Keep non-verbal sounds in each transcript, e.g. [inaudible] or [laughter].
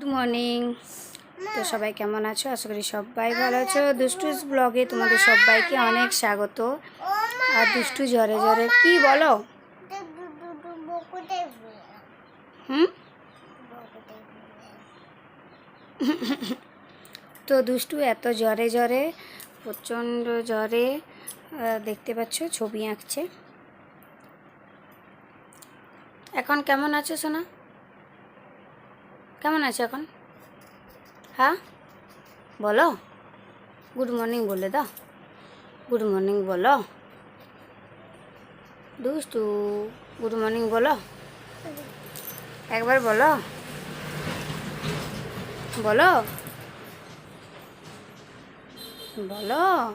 Good morning তো সবাই কেমন আছো? আশা করি সবাই ভালো আছো। দুষ্টুস ব্লগে তোমাদের সবাইকে অনেক স্বাগত। আর দুষ্টু জ্বরে জ্বরে কি বলো? হুম? [laughs] তো দুষ্টু এত জ্বরে জ্বরে প্রচণ্ড জ্বরে দেখতে পাচ্ছ ছবি আঁকছে। এখন কেমন আছো সোনা? কেমন আছো এখন? হ্যাঁ? বলো। গুড মর্নিং বলে দাও। গুড মর্নিং বলো। দুষ্টু গুড মর্নিং বলো। একবার বলো। বলো। বলো।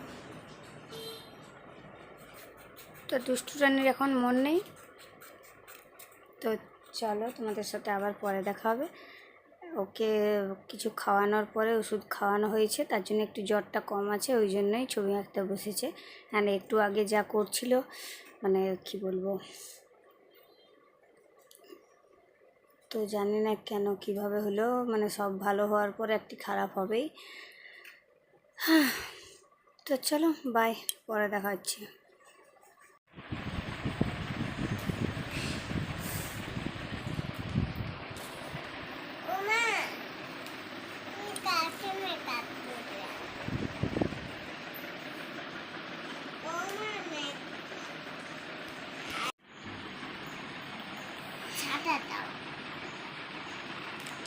তো দুষ্টু রানীর এখন মন নেই। তো চলো তোমাদের সাথে আবার পরে দেখা হবে। ওকে কিছু খাওয়ানোর পরে ওষুধ খাওয়ানো হয়েছে, তার জন্য একটু জ্বরটা কম আছে, ওই জন্যই ছবি আঁকতে বসেছে। হ্যাঁ একটু আগে যা করছিল মানে কি বলব? তো জানি না কেন, কীভাবে হলো মানে সব ভালো হওয়ার পর একটি খারাপ হবেই। [sighs] তো চলো বাই পরে দেখা হচ্ছে।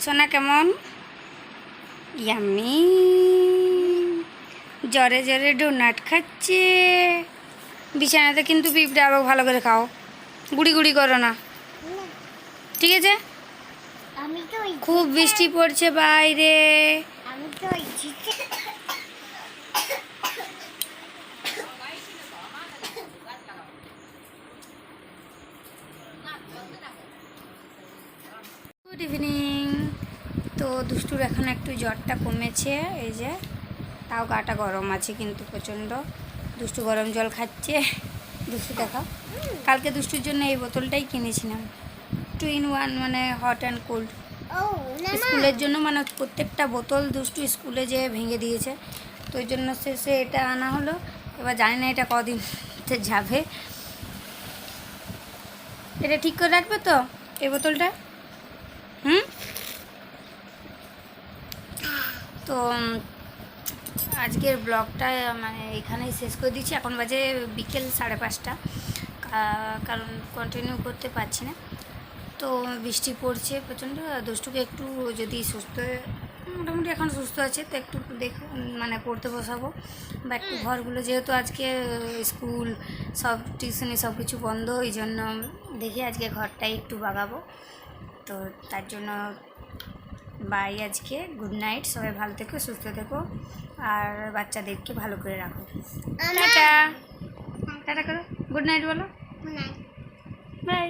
সোনা কেমন? ইয়ামি জ্বরে জ্বরে ডোনাট খাচ্ছে। বিছানাতে কিন্তু পিঁপড়ে আবার ভালো করে খাও। গুড়ি গুড়ি করো না। ঠিক আছে? খুব বৃষ্টি পড়ছে বাইরে। আমি তো ইচ্ছে গুড ইভিনিং তো দুষ্টুর এখন একটু জ্বরটা কমেছে এই যে তাও গাটা গরম আছে কিন্তু প্রচণ্ড। দুষ্টু গরম জল খাচ্ছে। দুষ্টু দেখাও। কালকে দুষ্টুর জন্য এই বোতলটাই কিনেছিলাম। টু ইন ওয়ান মানে হট অ্যান্ড কোল্ড স্কুলের জন্য মানে প্রত্যেকটা বোতল দুষ্টু স্কুলে যে ভেঙে দিয়েছে। তো ওই জন্য শেষে এটা আনা হলো। এবার জানি না এটা কদিন যাবে। এটা ঠিক করে রাখবে তো এই বোতলটা? হুম? তো আজকের ব্লগটা মানে এখানেই শেষ করে দিচ্ছি। এখন বাজে বিকেল সাড়ে পাঁচটা। কারণ কন্টিনিউ করতে পারছি না। তো, বৃষ্টি পড়ছে প্রচণ্ড। দুষ্টুকে একটু যদি সুস্থ, মোটামুটি এখন সুস্থ আছে, তো একটু দেখ মানে পড়তে বসাবো। বা একটু ঘরগুলো যেহেতু আজকে, স্কুল, সব টিউশনি সব কিছু বন্ধ, ওই জন্য দেখি আজকে ঘরটাই একটু বাগাবো। তো তার জন্য বাই আজকে। গুড নাইট সবাই ভালো থেকো সুস্থ থেকো আর বাচ্চাদেরকে ভালো করে রাখো। টাটা। টাটা করো। গুড নাইট বলো। বাই।